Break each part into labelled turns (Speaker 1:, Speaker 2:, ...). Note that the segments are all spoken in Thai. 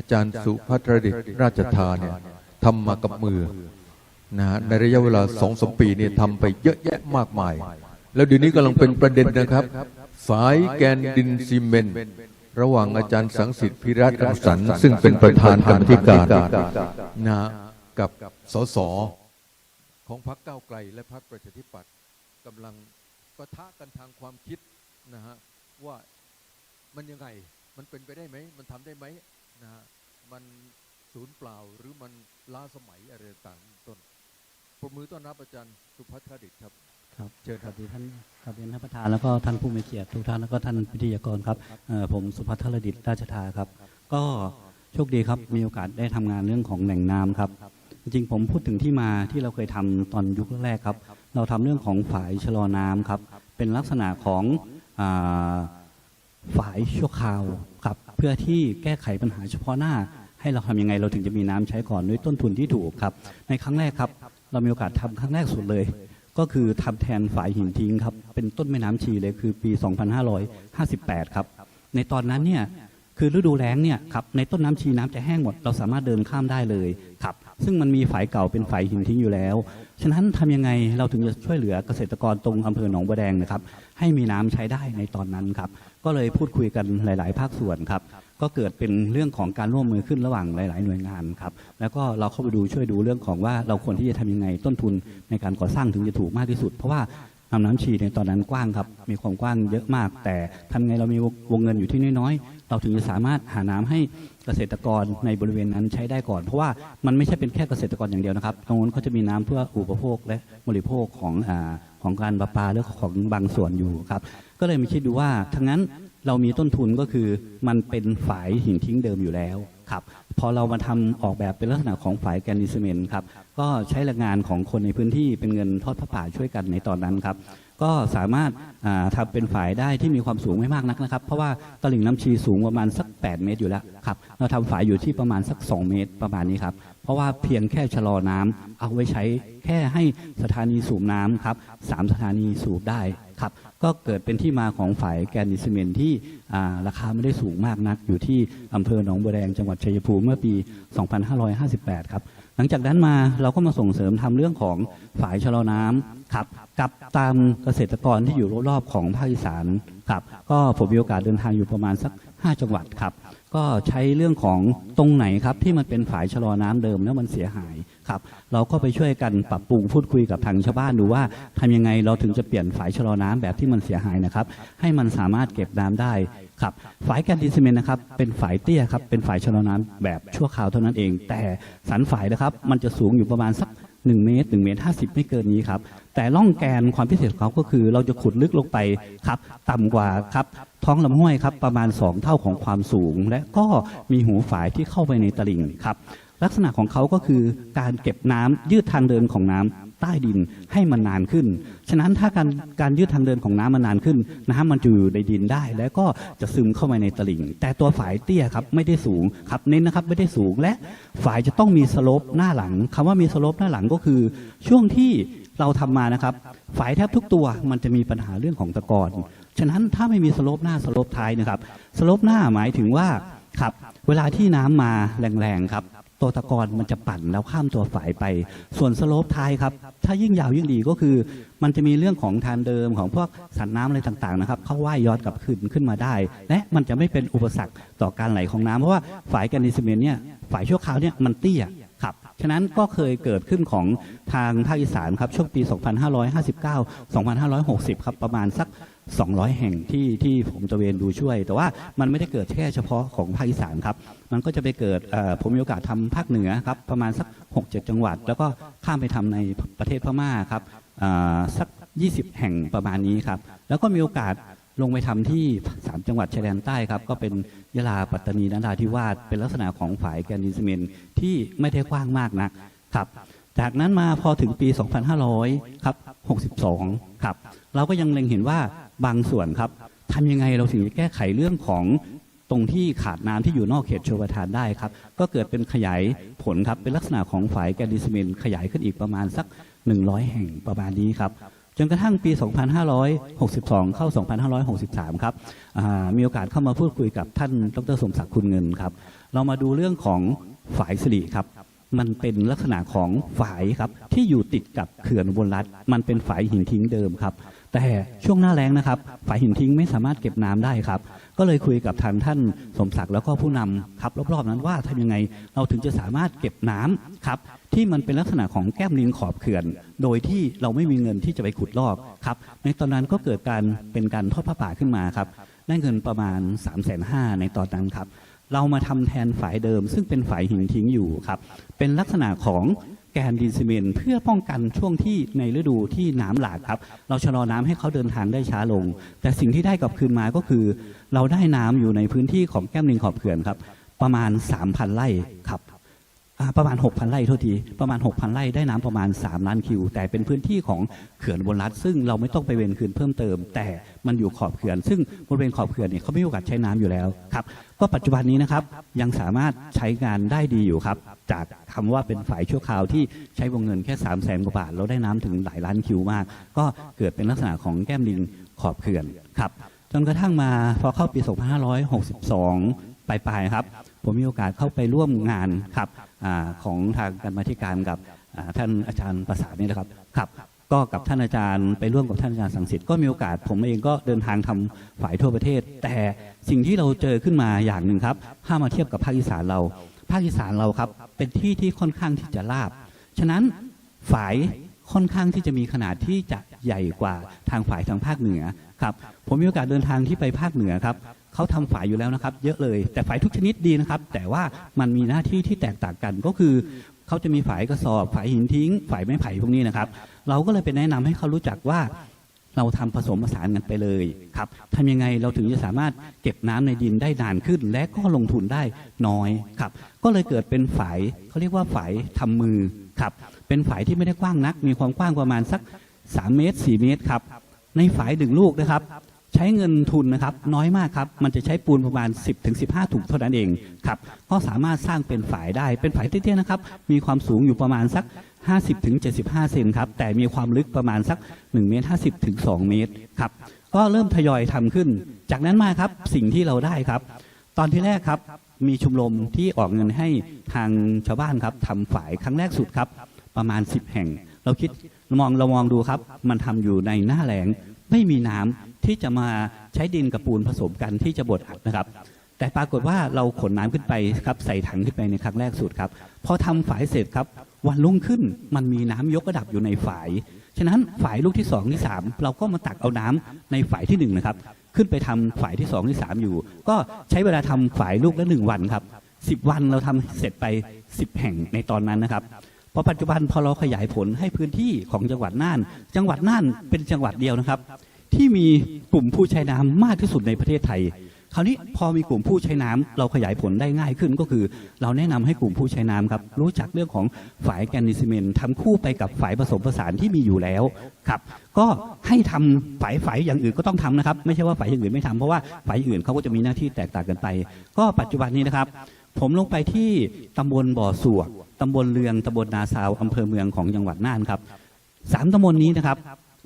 Speaker 1: อาจารย์สุภัทรดิษราชธาเนี่ยทำมากับมือนะฮะในระยะเวลาสองสมปีเนี่ยทำไปเยอะแยะมากมาย แล้วเดี๋ยวนี้กำลังเป็นประเด็นนะครับ สายแกนดินซีเมนต์ระหว่างอาจารย์สังสิทธิ์พิรัตน์รังสรรค์ซึ่งเป็นประธานกรรมธิการนะกับสสของพรรคก้าวไกล และพรรคประชาธิปัตย์กำลังปะทะกันทางความคิดนะฮะว่ามันยังไงมันเป็นไปได้ไหม มันทำได้ไหม นะฮะมันสูญเปล่าหรือมันล้าสมัยอะไรต่างๆต้นปรบมือต้อนรับอาจารย์สุพัฒรดิษฐ์ครับ
Speaker 2: ครับ
Speaker 1: เชิญ
Speaker 2: ส
Speaker 1: ครับ
Speaker 2: วัสดีท่านครับเรียนท่านประธานแล้วก็ท่านผู้มีเกียรติทุกท่านแล้วก็ท่านพิธีกรครับเอ่อผมสุภัทรดิษฐ์ราชธาครับ ก็โชคดีครับมีโอกาสได้ทำงานเรื่องของแหล่งน้ำครับจริงๆผมพูดถึงที่มาที่เราเคยทำตอนยุคแรกๆครับ เราทำเรื่องของฝายชะลอน้ำครับ เป็นลักษณะของอา ฝายชั่วคราวครับเพื่อที่แก้ไขปัญหาเฉพาะหน้า ให้เราทำยังไงเราถึงจะมีน้ำใช้ก่อนด้วยต้นทุนที่ถูกครับ ในครั้งแรกครับ เรามีโอกาสทำครั้งแรกสุดเลย ก็คือทำแทนฝายหินทิ้งครับ เป็นต้นแม่น้ำชีเลยคือปี 2558 ครับ ในตอนนั้นเนี่ยคือฤดูแล้งเนี่ยครับในต้นน้ำชีน้ำจะแห้งหมด เราสามารถเดินข้ามได้เลยครับ ซึ่งมันมีฝายเก่าเป็นฝายหินทิ้งอยู่แล้ว ฉะนั้นทำยังไงเราถึงจะช่วยเหลือเกษตรกรตรงอำเภอหนองบัวแดงนะครับ ให้มีน้ำใช้ได้ในตอนนั้นครับ ก็เลยพูดคุยกันหลาย ๆ ภาคส่วนครับก็เกิดเป็นเรื่องของการร่วมมือขึ้นระหว่างหลาย ๆ หน่วยงานครับ แล้วก็เราเข้าไปดูช่วยดูเรื่องของว่าเราควรที่จะทำยังไงต้นทุนในการก่อสร้างถึงจะถูกมากที่สุด เพราะว่าลำน้ำชีในตอนนั้นกว้างครับ มีความกว้างเยอะมาก แต่ทำไงเรามีวงเงินอยู่ที่น้อยๆ เราถึงจะสามารถหาน้ำให้ เกษตรกรในบริเวณนั้นใช้ได้ก่อน เพราะว่ามันไม่ใช่เป็นแค่เกษตรกรอย่างเดียวนะครับตรงนู้นเขาจะมีน้ำเพื่ออุปโภคและบริโภคของอของการประปาหรือของบางส่วนอยู่ครับก็เลยมาคิดดูว่าทั้งนั้นเรามีต้นทุนก็คือมันเป็นฝายหินทิ้งเดิมอยู่แล้วครับพอเรามาทำออกแบบเป็นลักษณะของฝายแกนิสเมนต์ครับก็ใช้แรงงานของคนในพื้นที่เป็นเงินทอดพระป่าช่วยกันในตอนนั้นครับ ก็สามารถทำาเป็นฝายได้ที่มีความสูงไม่มากนักนะครับ เพราะว่าตลิ่งน้ำชีสูงประมาณสัก 8 เมตรอยู่แล้วครับเราทำฝายอยู่ที่ประมาณสัก 2 เมตรประมาณนี้ครับเพราะว่าเพียงแค่ชะลอน้ำเอาไว้ใช้แค่ให้สถานีสูบน้ำครับสสถานีสูบได้ครับก็เกิดเป็นที่มาของฝายแกนิสเมนที่ราคาไม่ได้สูงมากนัก อยู่ที่อำเภอหนองบัวแดงจังหวัดชัยภูมิเมื่อปี 2558 ครับ ลังจากนั้นมาเราก็มาส่งเสริมทำเรื่องของฝายชะลอน้ำครับกับตามเกษตรกรที่อยู่รอบๆของภาคอีสานครับก็ผมมีโอกาสเดินทางอยู่ประมาณสัก 5 จังหวัดครับ ก็ใช้เรื่องของตรงไหนครับที่มันเป็นฝายชะลอน้ำเดิมแล้วมันเสียหายครับเราก็ไปช่วยกันปรับปรุงพูดคุยกับทางชาวบ้านดูว่าทำยังไงเราถึงจะเปลี่ยนฝายชะลอน้ำแบบที่มันเสียหายนะครับ ให้มันสามารถเก็บน้ำได้ ครับฝายแกนดินซีเมนต์นะครับเป็นฝายเตี้ยครับเป็นฝายชะลอน้ำแบบชั่วคราวเท่านั้นเอง แต่สันฝายนะครับมันจะสูงอยู่ประมาณสัก1เมตร1เมตร50 ไม่เกินนี้ครับแต่ล่องแกนความพิเศษของเขาก็คือ เราจะขุดลึกลงไปครับต่ำกว่าครับท้องลำห้วยครับประมาณ 2 เท่าของความสูง และก็มีหูฝายที่เข้าไปในตลิ่งครับ ลักษณะของเขาก็คือการเก็บน้ำยืดทางเดินของน้ำใต้ดินให้มันนานขึ้น ฉะนั้นถ้าการการยืดทางเดินของน้ำมันนานขึ้น น้ำมันจะอยู่ในดินได้ แล้วก็จะซึมเข้ามาในตลิ่ง แต่ตัวฝายเตี้ยครับไม่ได้สูงครับเน้นนะครับไม่ได้สูงและฝายจะต้องมีสโลปหน้าหลังคำว่ามีสโลปหน้าหลังก็คือ ช่วงที่เราทำมานะครับฝายแทบทุกตัวมันจะมีปัญหาเรื่องของตะกอนฉะนั้นถ้าไม่มีสโลปหน้าสโลปท้ายนะครับสโลปหน้าหมายถึงว่าครับเวลาที่น้ำมาแรงๆครับ ตัวตะกอนมันจะปั่นแล้วข้ามตัวฝายไป ส่วนสโลปท้ายครับ ถ้ายิ่งยาวยิ่งดีก็คือ มันจะมีเรื่องของทานเดิมของพวกสัตว์น้ำอะไรต่างๆนะครับ เข้าว่ายย้อนกลับขึ้นขึ้นมาได้ และมันจะไม่เป็นอุปสรรคต่อการไหลของน้ำเพราะว่าฝายแกนดิสเมนต์เนี่ยฝายชั่วคราวเนี่ยมันเตี้ยครับ ฉะนั้นก็เคยเกิดขึ้นของทางภาคอีสานครับ ช่วงปี 2559 2560 ครับ ประมาณสัก 200 แห่งที่ที่ผมตะเวนดูช่วย แต่ว่ามันไม่ได้เกิดแค่เฉพาะของภาคอีสานครับ มันก็จะไปเกิดผมมีโอกาสทำภาคเหนือครับประมาณสัก 6-7 จังหวัด แล้วก็ข้ามไปทำในประเทศพม่าครับสัก 20 แห่งประมาณนี้ครับ แล้วก็มีโอกาสลงไปทำที่ 3 จังหวัดชายแดนใต้ครับ ก็เป็นยะลาปัตตานีนราธิวาสเป็นลักษณะของฝ่ายแกนดินซีเมนที่ไม่ได้กว้างมากนักครับ จากนั้นมาพอถึงปี 2500 ครับ 62 ครับ เราก็ยังเล็งเห็นว่า บางส่วนครับทำยังไงเราถึงจะแก้ไขเรื่องของตรงที่ขาดน้ำที่อยู่นอกเขตชลประทานได้ครับ ก็เกิดเป็นขยายผลครับ เป็นลักษณะของฝายแกนดิสเมนขยายขึ้นอีกประมาณสัก 100 แห่งประมาณนี้ครับ จนกระทั่งปี 2562 เข้า 2563 ครับอ่ามีโอกาสเข้ามาพูดคุยกับท่านดรสมศักดิ์คุณเงินครับ เรามาดูเรื่องของฝายสิริครับ มันเป็นลักษณะของฝายครับที่อยู่ติดกับเขื่อนบลรัฐ มันเป็นฝายหินทิ้งเดิมครับ แต่ช่วงหน้าแล้งนะครับฝายหินทิ้งไม่สามารถเก็บน้ำได้ครับ ก็เลยคุยกับทางท่านสมศักดิ์แล้วก็ผู้นำครับรอบๆนั้นว่าทำยังไงเราถึงจะสามารถเก็บน้ำครับที่มันเป็นลักษณะของแก้มลิงขอบเขื่อน โดยที่เราไม่มีเงินที่จะไปขุดลอกครับ ในตอนนั้นก็เกิดการเป็นการทอดผ้าป่าขึ้นมาครับได้เงินประมาณ3ามแสนห้าในตอนนั้นครับเรามาทำแทนฝายเดิม ซึ่งเป็นฝายหินทิ้งอยู่ครับเป็นลักษณะของ แกนดินซีเมนเพื่อป้องกันช่วงที่ในฤดูที่น้ำหลากครับ เราชะลอน้ำให้เขาเดินทางได้ช้าลง แต่สิ่งที่ได้กลับคืนมาก็คือ เราได้น้ำอยู่ในพื้นที่ของแก้มลิงขอบเขื่อนครับ ประมาณ 3,000ไร่ครับ ประมาณ 6,000ไร่โทษทีประมาณ 6,000ไร่ได้น้ำประมาณ 3 ล้านคิว แต่เป็นพื้นที่ของเขื่อนบนรัฐซึ่งเราไม่ต้องไปเวนคืนเพิ่มเติม แต่มันอยู่ขอบเขื่อน ซึ่งบริเวณขอบเขื่อนเนี่ยเขาไม่มีโอกาสใช้น้ำอยู่แล้วครับก็ปัจจุบันนี้นะครับยังสามารถใช้งานได้ดีอยู่ครับ จากคำว่าเป็นฝ่ายชั่วคราวที่ใช้วงเงินแค่3 0 0แสนกว่าบาทเราได้น้ำถึงหลายล้านคิวมาก ก็เกิดเป็นลักษณะของแก้มลิงขอบเขื่อนครับจนกระทั่งมาพอเข้าปี 2562 ปลายๆครับ ผมมีโอกาสเข้าไปร่วมงานครับอาของทางการมาธิการกับอ่าท่านอาจารย์ประสานนี่นะครับครับก็กับท่านอาจารย์ไปร่วมกับท่านอาจารย์สังสิทธิ์ก็มีโอกาสผมเองก็เดินทางทำฝ่ายทั่วประเทศ แต่สิ่งที่เราเจอขึ้นมาอย่างหนึ่งครับ ถ้ามาเทียบกับภาคอีสานเรา ภาคอีสานเราครับ เป็นที่ที่ค่อนข้างที่จะราบ ฉะนั้นฝ่ายค่อนข้างที่จะมีขนาดที่จะใหญ่กว่าทางฝ่ายทางภาคเหนือครับผมมีโอกาสเดินทางที่ไปภาคเหนือครับ เขาทำฝายอยู่แล้วนะครับ เยอะเลย แต่ฝายทุกชนิดดีนะครับ แต่ว่ามันมีหน้าที่ที่แตกต่างกันก็คือเขาจะมีฝายกระสอบฝายหินทิ้งฝายไม้ไผ่พวกนี้นะครับ เราก็เลยไปแนะนำให้เขารู้จักว่าเราทำผสมผสานกันไปเลยครับทำยังไงเราถึงจะสามารถเก็บน้ำในดินได้นานขึ้น และก็ลงทุนได้น้อยครับ ก็เลยเกิดเป็นฝายเขาเรียกว่าฝายทำมือครับเป็นฝายที่ไม่ได้กว้างนัก มีความกว้างประมาณสัก 3 เมตร 4 เมตรครับในฝายหนึ่งลูกนะครับ ใช้เงินทุนนะครับน้อยมากครับ มันจะใช้ปูนประมาณ 10-15ถึง15ถุงเท่านั้นเองครับก็สามารถสร้างเป็นฝายได้เป็นฝายเตี้ยๆนะครับมีความสูงอยู่ประมาณสัก 50ถึง75เซนครับแต่มีความลึกประมาณสัก1เมตร50ถึง2เมตรครับก็เริ่มทยอยทำขึ้น จากนั้นมาครับสิ่งที่เราได้ครับ ตอนที่แรกครับมีชมรมที่ออกเงินให้ทางชาวบ้านครับทำฝายครั้งแรกสุดครับ ประมาณ 10 แห่ง เราคิดมองเรามองดูครับ มันทำอยู่ในหน้าแหลง ไม่มีน้ำที่จะมาใช้ดินกับปูนผสมกันที่จะบดอัดนะครับ แต่ปรากฏว่าเราขนน้ำขึ้นไปครับใส่ถังขึ้นไปในครั้งแรกสุดครับพอทำฝายเสร็จครับวันรุ่งขึ้นมันมีน้ำยกระดับอยู่ในฝายฉะนั้นฝายลูกที่สองที่สามเราก็มาตักเอาน้ำในฝายที่หนึ่งนะครับขึ้นไปทำฝายที่สองที่สามอยู่ ก็ใช้เวลาทำฝายลูกละหนึ่งวันครับสิบวันเราทำเสร็จไปสิบแห่งในตอนนั้นนะครับ พอปัจจุบันพอเราขยายผลให้พื้นที่ของจังหวัดน่าน จังหวัดน่านเป็นจังหวัดเดียวนะครับ ที่มีกลุ่มผู้ใช้น้ำมากที่สุดในประเทศไทย คราวนี้พอมีกลุ่มผู้ใช้น้ำเราขยายผลได้ง่ายขึ้นก็คือ เราแนะนำให้กลุ่มผู้ใช้น้ำครับรู้จักเรื่องของฝายแกนิซิเมนทำคู่ไปกับฝายผสมผสานที่มีอยู่แล้วครับก็ให้ทำฝายฝายอย่างอื่นก็ต้องทำนะครับ ไม่ใช่ว่าฝายอย่างอื่นไม่ทำเพราะว่าฝายอื่นเขาก็จะมีหน้าที่แตกต่างกันไป ก็ปัจจุบันนี้นะครับ ผมลงไปที่ตำบลบ่อสวกตำบลเรืองตำบลนาซาวอำเภอเมืองของจังหวัดน่านครับสามตำบลนี้นะครับ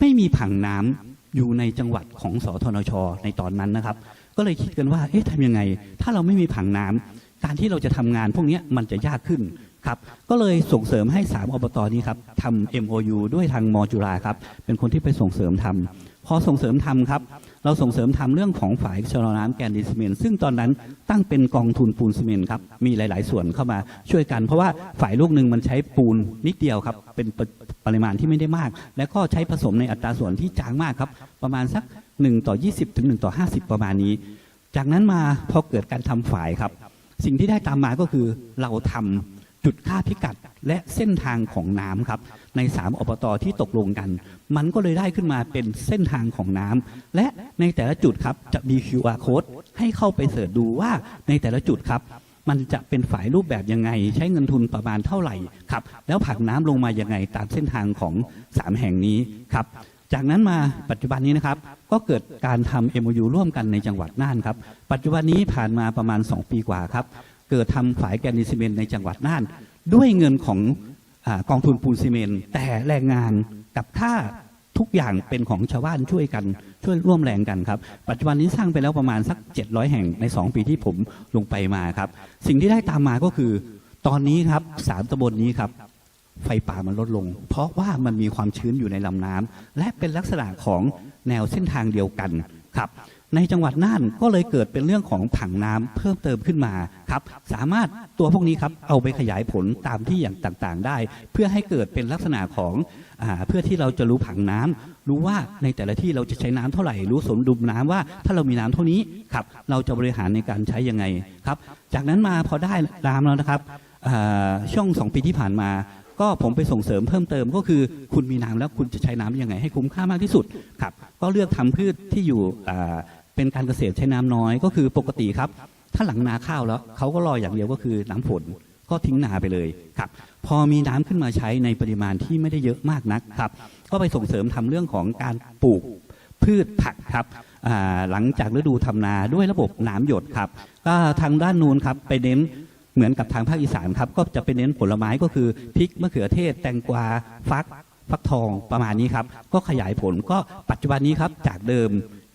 Speaker 2: ไม่มีผังน้ำอยู่ในจังหวัดของสทนช ในตอนนั้นนะครับ ก็เลยคิดกันว่าเอ๊ะทำยังไง ถ้าเราไม่มีผังน้ำการที่เราจะทำงานพวกนี้มันจะยากขึ้นครับก็เลยส่งเสริมให้สามอบตนี้ครับทำ MOU ด้วยทางมจุฬาครับ เป็นคนที่ไปส่งเสริมทำ พอส่งเสริมทำครับ เราส่งเสริมทำเรื่องของฝ่ายชะลอน้ำแกนดินซีเมนต์ซึ่งตอนนั้นตั้งเป็นกองทุนปูนซีเมนต์ครับ มีหลาย ๆ ส่วนเข้ามาช่วยกัน เพราะว่าฝ่ายลูกหนึ่งมันใช้ปูนนิดเดียวครับ เป็นปริปริมาณที่ไม่ได้มาก และก็ใช้ผสมในอัตราส่วนที่จางมากครับ ประมาณสัก 1 ต่อ 20 ถึง 1 ต่อ 50 ประมาณนี้ จากนั้นมาพอเกิดการทำฝ่ายครับ สิ่งที่ได้ตามมาก็คือเราทำ จุดค่าพิกัดและเส้นทางของน้ำครับใน 3อบตที่ตกลงกัน มันก็เลยได้ขึ้นมาเป็นเส้นทางของน้ำและในแต่ละจุดครับจะมี QR code ให้เข้าไปเสิร์ชดูว่าในแต่ละจุดครับมันจะเป็นฝ่ายรูปแบบยังไง ใช้เงินทุนประมาณเท่าไหร่ครับแล้วผักน้ำลงมายังไงตามเส้นทางของ 3 แห่งนี้ครับจากนั้นมาปัจจุบันนี้นะครับก็เกิดการทำ MOU ร่วมกันในจังหวัดน่านครับปัจจุบันนี้ผ่านมาประมาณ 2 ปีกว่าครับ เกิดทำฝายแกนิซิเมนในจังหวัดน่าน ด้วยเงินของอกองทุนปูนซีเมนแต่แรงงานกับค่าทุกอย่างเป็นของชาวบ้านช่วยกันช่วยร่วมแรงกันครับ ปัจจุบันนี้สร้างไปแล้วประมาณสัก 700 แห่งใน 2 ปีที่ผมลงไปมาครับ สิ่งที่ได้ตามมาก็คือ ตอนนี้ครับสามตำบลนี้ครับ ไฟป่ามันลดลง เพราะว่ามันมีความชื้นอยู่ในลำน้ำและเป็นลักษณะของแนวเส้นทางเดียวกันครับ ในจังหวัดน่านก็เลยเกิดเป็นเรื่องของผังน้ำเพิ่มเติมขึ้นมาครับสามารถตัวพวกนี้ครับเอาไปขยายผลตามที่อย่างต่างๆ ได้ เพื่อให้เกิดเป็นลักษณะของอเพื่อที่เราจะรู้ผังน้ำรู้ว่าในแต่ละที่เราจะใช้น้ำเท่าไหร่ รู้สมดุลน้ำว่าถ้าเรามีน้ำเท่านี้ครับเราจะบริหารในการใช้ยังไงครับจากนั้นมาพอได้น้ำแล้วนะครับช่วงสองปีที่ผ่านมาก็ผมไปส่งเสริมเพิ่มเติมก็คือ คุณมีน้ำแล้วคุณจะใช้น้ำยังไงให้คุ้มค่ามากที่สุดครับ ก็เลือกทำพืชที่อยู่ เป็นการเกษตรใช้น้ำน้อยก็คือปกติครับ ถ้าหลังนาข้าวแล้วเขาก็รออย่างเดียวก็คือน้ำฝนก็ทิ้งนาไปเลยครับพอมีน้ำขึ้นมาใช้ในปริมาณที่ไม่ได้เยอะมากนักครับ ก็ไปส่งเสริมทำเรื่องของการปลูกพืชผักครับหลังจากฤดูทำนาด้วยระบบน้ำหยดครับก็ทางด้านนู้นครับไปเน้นเหมือนกับทางภาคอีสานครับก็จะไปเน้นผลไม้ก็คือพริกมะเขือเทศ แตงกวาฟักฟักทองประมาณนี้ครับ ก็ขยายผลก็ปัจจุบันนี้ครับจากเดิม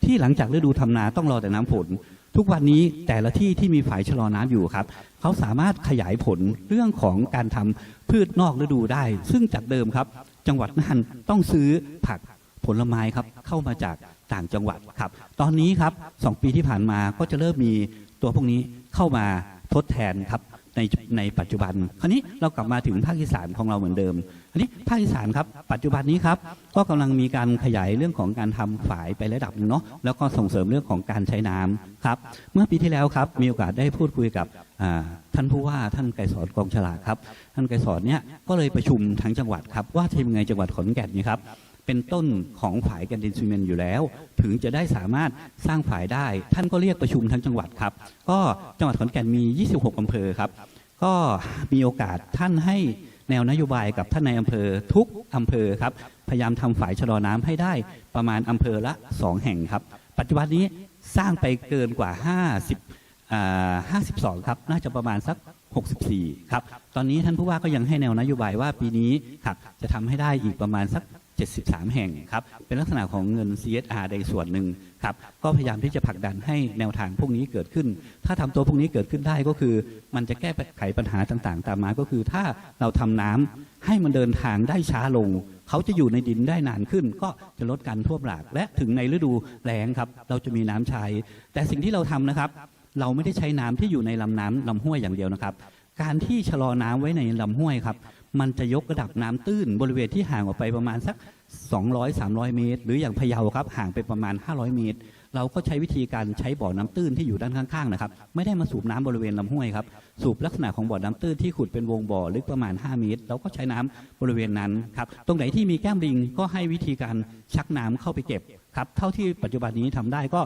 Speaker 2: ที่หลังจากฤดูทำนาต้องรอแต่น้ำฝนทุกวันนี้แต่ละที่ที่มีฝายชะลอน้ำอยู่ครับ เขาสามารถขยายผลเรื่องของการทำพืชนอกฤดูได้ ซึ่งจากเดิมครับ จังหวัดน่านต้องซื้อผักผลไม้ครับเข้ามาจากต่างจังหวัดครับ ตอนนี้ครับสองปีที่ผ่านมาก็จะเริ่มมีตัวพวกนี้เข้ามาทดแทนครับ ในในปัจจุบัน คราวนี้เรากลับมาถึงภาคอีสานของเราเหมือนเดิม อันนี้ภาคอีสานครับปัจจุบันนี้ครับก็กำลังมีการขยายเรื่องของการทำฝายไประดับนึงเนาะแล้วก็ส่งเสริมเรื่องของการใช้น้ำครับ เมื่อปีที่แล้วครับมีโอกาสได้พูดคุยกับท่านผู้ว่าท่านไกรสอนกองฉลาครับ ท่านไกรสอนเนี่ยก็เลยประชุมทั้งจังหวัดครับว่าทำยังไงจังหวัดขอนแก่นนี่ครับ เป็นต้นของฝายแกนดินซีเมนต์อยู่แล้ว ถึงจะได้สามารถสร้างฝายได้ ท่านก็เรียกประชุมทั้งจังหวัดครับ ก็จังหวัดขอนแก่นมี 26 อำเภอครับ ก็มีโอกาสท่านให้แนวนโยบายกับท่านในอำเภอทุกอำเภอครับ พยายามทำฝายชะลอน้ำให้ได้ประมาณอำเภอละ 2 แห่งครับ ปัจจุบันนี้สร้างไปเกินกว่า 50า52 ครับ น่าจะประมาณสัก 64 ครับ ตอนนี้ท่านผู้ว่าก็ยังให้แนวนโยบายว่าปีนี้ครับจะทำให้ได้อีกประมาณสัก 73 แห่งครับเป็นลักษณะของเงิน CSR ในส่วนหนึ่งครับก็พยายามที่จะผลักดันให้แนวทางพวกนี้เกิดขึ้น ถ้าทำตัวพวกนี้เกิดขึ้นได้ก็คือ มันจะแก้ไขปัญหาต่างๆ ตามมาก็คือ ถ้าเราทำน้ำให้มันเดินทางได้ช้าลง เขาจะอยู่ในดินได้นานขึ้น ก็จะลดการท่วมหลาก และถึงในฤดูแล้งครับ เราจะมีน้ำใช้ แต่สิ่งที่เราทำนะครับ เราไม่ได้ใช้น้ำที่อยู่ในลำน้ำลำห้วยอย่างเดียวนะครับ การที่ชะลอน้ำไว้ในลำห้วยครับ มันจะยกระดับน้ำตื้นบริเวณที่ห่างออกไปประมาณสัก 200 300 เมตร หรืออย่างพะเยาครับห่างไปประมาณ 500 เมตร เราก็ใช้วิธีการใช้บ่อน้ำตื้นที่อยู่ด้านข้างๆนะครับไม่ได้มาสูบน้ำบริเวณลำห้วยครับสูบลักษณะของบ่อน้ำตื้นที่ขุดเป็นวงบ่อลึกประมาณ 5 เมตร เราก็ใช้น้ำบริเวณนั้นครับตรงไหนที่มีแก้มลิงก็ให้วิธีการชักน้ำเข้าไปเก็บครับเท่าที่ปัจจุบันนี้ทำได้ก็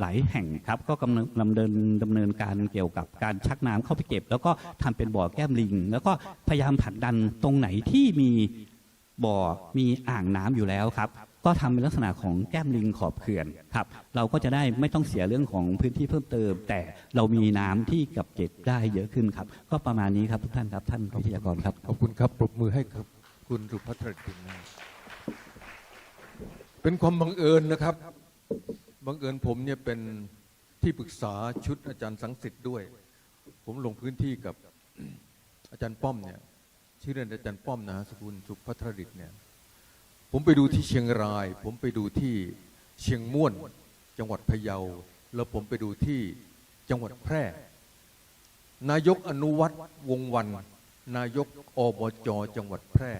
Speaker 2: หลายแห่งครับก็กำลังดำเนินดำเนินการเกี่ยวกับการชักน้ำเข้าไปเก็บ แล้วก็ทำเป็นบ่อแก้มลิง แล้วก็พยายามผลักดันตรงไหนที่มีบ่อมีอ่างน้ำอยู่แล้วครับ ก็ทำเป็นลักษณะของแก้มลิงขอบเขื่อนครับ เราก็จะได้ไม่ต้องเสียเรื่องของพื้นที่เพิ่มเติม แต่เรามีน้ำที่กับเก็บได้เยอะขึ้นครับ ก็ประมาณนี้ครับทุกท่านครับท่านวิทยากรครับ
Speaker 1: ขอบคุณครับปรบมือให้ครับ คุณรุพัทรินเป็นความบังเอิญนะครับ บังเอิญผมเนี่ยเป็นที่ปรึกษาชุดอาจารย์สังสิทธิ์ด้วย ผมลงพื้นที่กับอาจารย์ป้อมเนี่ยชื่อเล่นอาจารย์ป้อมนะฮะสกุลสุพัทรดิษฐ์เนี่ยผมไปดูที่เชียงราย ผมไปดูที่เชียงม่วน จังหวัดพะเยา แล้วผมไปดูที่จังหวัดแพร่ นายกอนุวัตรวงวัน นายกอบจจังหวัดแพร่